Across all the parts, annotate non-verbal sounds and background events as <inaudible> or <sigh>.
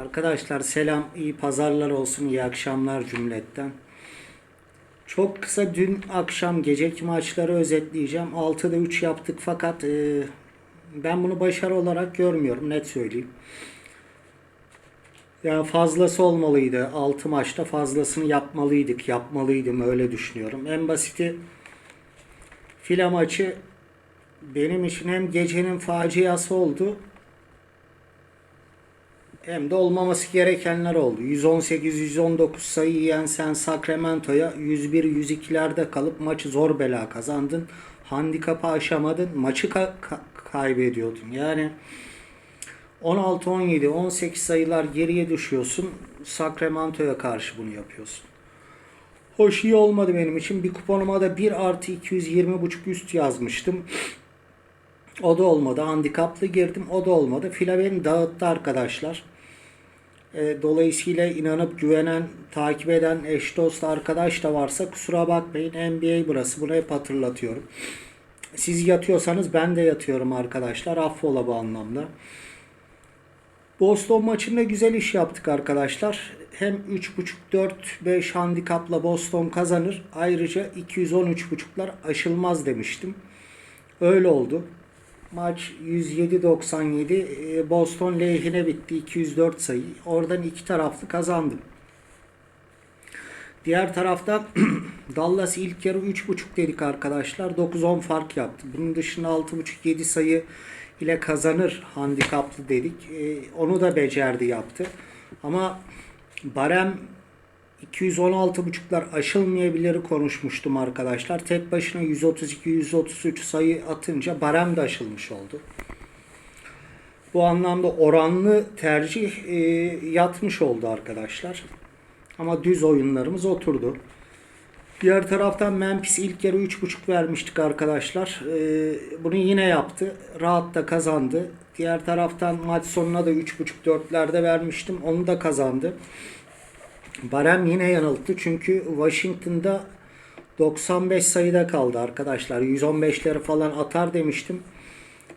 Arkadaşlar selam, iyi pazarlar olsun, iyi akşamlar cümletten. Çok kısa dün akşam geceki maçları özetleyeceğim. 6'da 3 yaptık fakat e, ben bunu başarı olarak görmüyorum net söyleyeyim. Yani fazlası olmalıydı. 6 maçta fazlasını yapmalıydık. Yapmalıydım öyle düşünüyorum. En basiti file maçı benim için hem gecenin faciası oldu hem de olmaması gerekenler oldu. 118-119 sayı yiyen sen Sacramento'ya 101-102'lerde kalıp maçı zor bela kazandın. Handikapı aşamadın. Maçı ka- ka- kaybediyordun. Yani 16-17, 18 sayılar geriye düşüyorsun. Sacramento'ya karşı bunu yapıyorsun. Hoş iyi olmadı benim için. Bir kuponuma da 1 artı 220.5 üst yazmıştım. O da olmadı. Handikaplı girdim. O da olmadı. Fila beni dağıttı arkadaşlar. E, dolayısıyla inanıp güvenen, takip eden eş dost arkadaş da varsa kusura bakmayın. NBA burası. Bunu hep hatırlatıyorum. Siz yatıyorsanız ben de yatıyorum arkadaşlar. Affola bu anlamda. Boston maçında güzel iş yaptık arkadaşlar. Hem 3.5-4-5 handikapla Boston kazanır. Ayrıca 213.5'lar aşılmaz demiştim. Öyle oldu. Maç 107-97 e, Boston lehine bitti. 204 sayı. Oradan iki taraflı kazandım. Diğer taraftan <clears throat> Dallas ilk yarı 3.5 dedik arkadaşlar. 9-10 fark yaptı. Bunun dışında 6.5-7 sayı ile kazanır handikaplı dedik. E, onu da becerdi yaptı. Ama Barem 216.5'lar aşılmayabilir konuşmuştum arkadaşlar. Tek başına 132-133 sayı atınca barem de aşılmış oldu. Bu anlamda oranlı tercih e, yatmış oldu arkadaşlar. Ama düz oyunlarımız oturdu. Diğer taraftan Memphis ilk yarı 3.5 vermiştik arkadaşlar. E, bunu yine yaptı. Rahat da kazandı. Diğer taraftan maç sonuna da 3.5-4'lerde vermiştim. Onu da kazandı. Barem yine yanılttı çünkü Washington'da 95 sayıda kaldı arkadaşlar. 115'leri falan atar demiştim.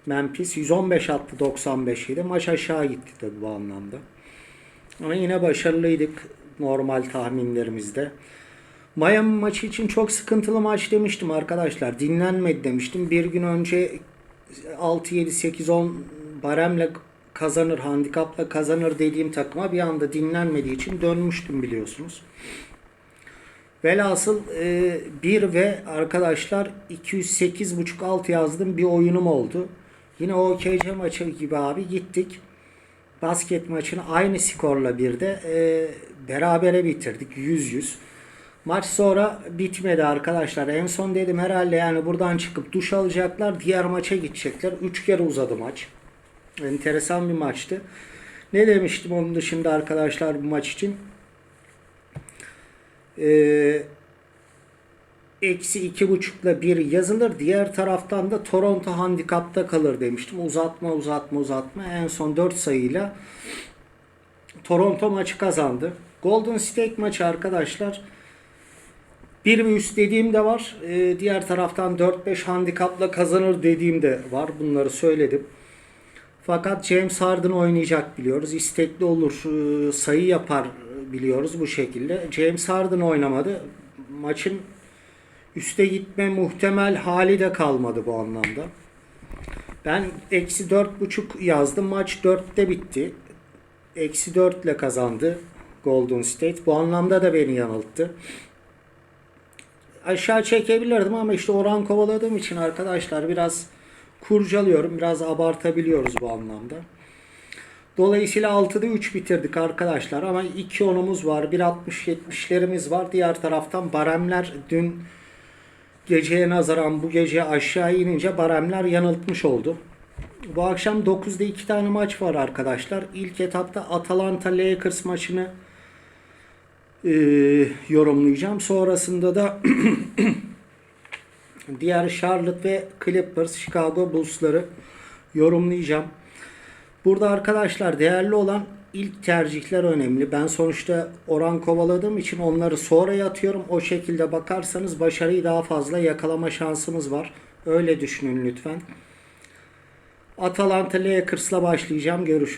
Memphis 115 attı 95 idi. Maç aşağı gitti tabi bu anlamda. Ama yine başarılıydık normal tahminlerimizde. Miami maçı için çok sıkıntılı maç demiştim arkadaşlar. Dinlenmedi demiştim. Bir gün önce 6 7 8 10 baremle kazanır, handikapla kazanır dediğim takıma bir anda dinlenmediği için dönmüştüm biliyorsunuz. Velhasıl 1 e, ve arkadaşlar 208.5 alt yazdım bir oyunum oldu. Yine o KC maçı gibi abi gittik. Basket maçını aynı skorla bir de e, berabere bitirdik 100-100. Maç sonra bitmedi arkadaşlar. En son dedim herhalde yani buradan çıkıp duş alacaklar. Diğer maça gidecekler. 3 kere uzadı maç. Enteresan bir maçtı. Ne demiştim onun dışında arkadaşlar bu maç için? Ee, eksi iki buçukla bir yazılır. Diğer taraftan da Toronto handikapta kalır demiştim. Uzatma uzatma uzatma. En son 4 sayıyla Toronto maçı kazandı. Golden State maçı arkadaşlar 1 ve üst dediğim de var. Ee, diğer taraftan 4-5 handikapla kazanır dediğim de var. Bunları söyledim. Fakat James Harden oynayacak biliyoruz. İstekli olur, e, sayı yapar biliyoruz bu şekilde. James Harden oynamadı. Maçın üste gitme muhtemel hali de kalmadı bu anlamda. Ben eksi dört buçuk yazdım. Maç dörtte bitti. Eksi dörtle kazandı Golden State. Bu anlamda da beni yanılttı. Aşağı çekebilirdim ama işte oran kovaladığım için arkadaşlar biraz kurcalıyorum. Biraz abartabiliyoruz bu anlamda. Dolayısıyla 6'da 3 bitirdik arkadaşlar ama 2 onumuz var. 1.60-70'lerimiz var. Diğer taraftan baremler dün geceye nazaran bu gece aşağı inince baremler yanıltmış oldu. Bu akşam 9'da 2 tane maç var arkadaşlar. İlk etapta Atalanta Lakers maçını e, yorumlayacağım. Sonrasında da <clears throat> diğer Charlotte ve Clippers, Chicago Bulls'ları yorumlayacağım. Burada arkadaşlar değerli olan ilk tercihler önemli. Ben sonuçta oran kovaladığım için onları sonra atıyorum. O şekilde bakarsanız başarıyı daha fazla yakalama şansımız var. Öyle düşünün lütfen. Atalanta Lakers'la başlayacağım. Görüşürüz.